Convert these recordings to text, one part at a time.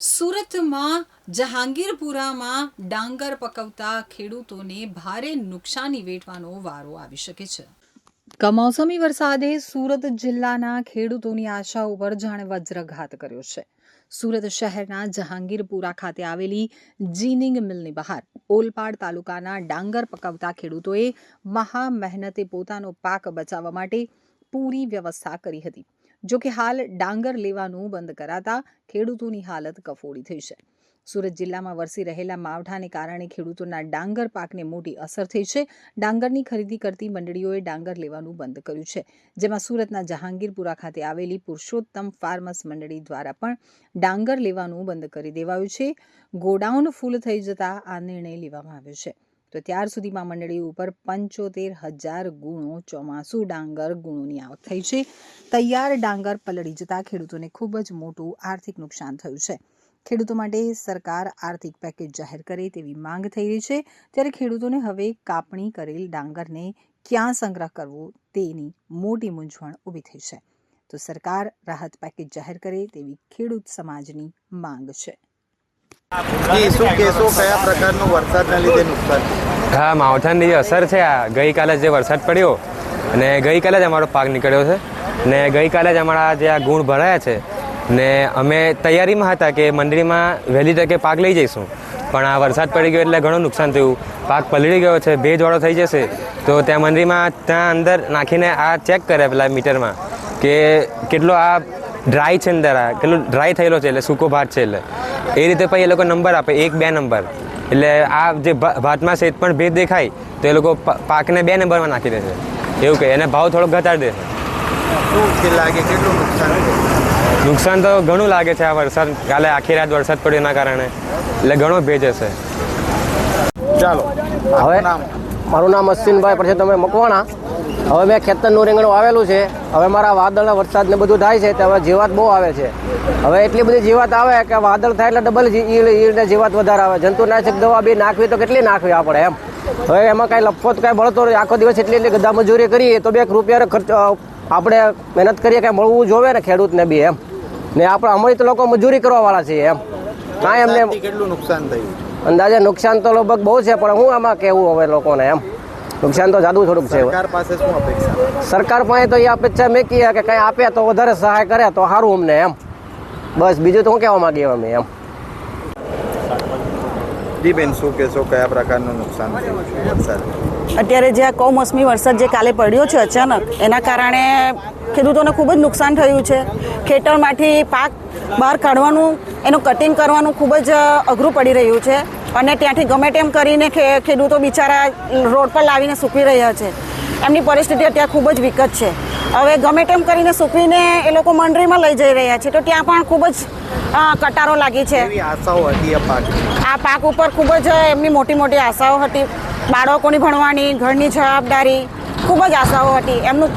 સુરતમાં જહાંગીરપુરામાં ડાંગર પકવતા ખેડૂતોને ભારે નુકસાની વેઠવાનો વારો આવી શકે છે. કમોસમી વરસાદે સુરત જિલ્લાના ખેડૂતોની આશા ઉપર જાણે વજ્રઘાત કર્યો છે. સુરત શહેરના જહાંગીરપુરા ખાતે આવેલી જીનિંગ મિલની બહાર ઓલપાડ તાલુકાના ડાંગર પકવતા ખેડૂતોએ મહા મહેનતે પોતાનો પાક બચાવવા માટે પૂરી વ્યવસ્થા કરી હતી. જો કે હાલ ડાંગર લેવાનું બંધ કરાતા ખેડૂતોની હાલત કફોડી થઈ છે. સુરત જિલ્લામાં વરસી રહેલા માવઠાને કારણે ખેડૂતોના ડાંગર પાકને મોટી અસર થઈ છે. ડાંગરની ખરીદી કરતી મંડળીઓએ ડાંગર લેવાનું બંધ કર્યું છે. જેમાં સુરતના જહાંગીરપુરા ખાતે આવેલી પુરુષોત્તમ ફાર્મસ મંડળી દ્વારા પણ ડાંગર લેવાનું બંધ કરી દેવાયું છે. ગોડાઉન ફૂલ થઈ જતા આ નિર્ણય લેવામાં આવ્યો છે. તો ત્યાર સુધીમાં મંડળી ઉપર પંચોતેર હજાર ગુણો ચોમાસુ ડાંગર ગુણોની આવક થઈ છે. તૈયાર ડાંગર પલળી જતા ખેડૂતોને ખૂબ જ મોટું આર્થિક નુકસાન થયું છે. ખેડૂતો માટે સરકાર આર્થિક પેકેજ જાહેર કરે તેવી માંગ થઈ રહી છે. ત્યારે ખેડૂતોને હવે કાપણી કરેલ ડાંગરને ક્યાં સંગ્રહ કરવો તેની મોટી મૂંઝવણ ઊભી થઈ છે. તો સરકાર રાહત પેકેજ જાહેર કરે તેવી ખેડૂત સમાજની માંગ છે. કયા પ્રકારનો વરસાદના લીધે નુકસાન? હા, માવઠાની અસર છે આ, ગઈકાલે જે વરસાદ પડ્યો અને ગઈકાલે જ અમારો પાક નીકળ્યો છે ને ગઈકાલે જ અમારા જે આ ગુણ ભરાયા છે ને અમે તૈયારીમાં હતા કે મંડળીમાં વહેલી તકે પાક લઈ જઈશું. પણ આ વરસાદ પડી ગયો એટલે ઘણું નુકસાન થયું. પાક પલળી ગયો છે, ભેજવાળો થઈ જશે. તો ત્યાં મંડળીમાં ત્યાં અંદર નાખીને આ ચેક કરે પેલા મીટરમાં કે કેટલો આ ડ્રાય છે અંદર આ, કેટલો ડ્રાય થયેલો છે એટલે સૂકો ભાત છે એટલે. એ રીતે પછી એ લોકો નંબર આપે એક બે નંબર. એટલે આ જે ભા- ભાતમાં છે પણ ભેદ દેખાય તો એ લોકો પા- પાકને બે નંબરમાં નાખી દેશે. એવું કહે એને ભાવ થોડોક ઘટાડી દેશે. શું લાગે? કેટલું નુકસાન નુકસાન તો ઘણું લાગે છે આ વરસાદ કાલે આખી રાત વરસાદ પડ્યો એના કારણે. એટલે ઘણો ભેજ હશે. ચાલો. હવે મારું નામ અશ્વિનભાઈ પછી તમે મકવાણા. હવે મેં ખેતરનું રીંગણું આવેલું છે. હવે મારા વાદળ વરસાદ ને બધું થાય છે તો હવે જીવાત બહુ આવે છે. હવે એટલી બધી જીવાત આવે કે વાદળ થાય એટલે ડબલ ઈડ ઈડ ને જીવાત વધારે આવે. જંતુનાશક દવા બી નાખવી તો કેટલી નાખવી આપણે એમ. હવે એમાં કાંઈ લફો તો કાંઈ મળતો નથી. આખો દિવસ એટલી એટલી ગધા મજૂરી કરીએ તો બે એક રૂપિયાનો ખર્ચ આપણે મહેનત કરીએ કાંઈ મળવું જોવે ને ખેડૂતને બી એમ. ને આપણે અમારી તો લોકો મજૂરી કરવાવાળા છીએ એમ. કાંઈ એમને કેટલું નુકસાન થયું? અંદાજે નુકસાન તો લગભગ બહુ છે પણ હું આમાં કહેવું હવે લોકોને એમ. નુકસાન તો જાદુ થોડુંક છે સરકાર પાસે શું અપેક્ષા? સરકાર પાસે તો એ અપેક્ષા મેકી કે કંઈ આપે તો વધારે સહાય કરે તો સારું અમને એમ. બસ બીજું તો હું કહેવા માંગીએ અમે એમ. જી શું કહેશો? કયા પ્રકારનું નુકસાન થયું છે? વરસાદ? અત્યારે જે આ કમોસમી વરસાદ જે કાલે પડ્યો છે અચાનક એના કારણે ખેડૂતોને ખૂબ જ નુકસાન થયું છે. ખેતરમાંથી પાક બહાર કાઢવાનું એનું કટિંગ કરવાનું ખૂબ જ અઘરું પડી રહ્યું છે. અને ત્યાંથી ગમે તેમ કરીને ખેડૂતો બિચારા રોડ પર લાવીને સૂકવી રહ્યા છે. એમની પરિસ્થિતિ અત્યારે ખૂબ જ વિકટ છે. હવે ગમે તેમ કરીને સૂકવીને એ લોકો મંડળીમાં લઈ જઈ રહ્યા છે તો ત્યાં પણ ખૂબ જ કટારો લાગી છે. આ પાક ઉપર ખૂબ જ એમની મોટી મોટી આશાઓ હતી. બાળકોની ભણવાની ઘરની જવાબદારી ખૂબ જ આશાઓ હતી. એમનું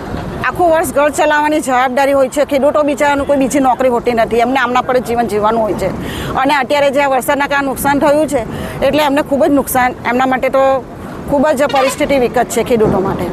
આખું વર્ષ ઘર ચલાવવાની જવાબદારી હોય છે ખેડૂતો બિચારાનું કોઈ બીજી નોકરી હોતી નથી. એમને આમના પર જીવન જીવવાનું હોય છે. અને અત્યારે જે વરસાદના કારણે નુકસાન થયું છે, એટલે એમને ખૂબ જ નુકસાન, એમના માટે તો ખૂબ જ પરિસ્થિતિ વિકટ છે ખેડૂતો માટે.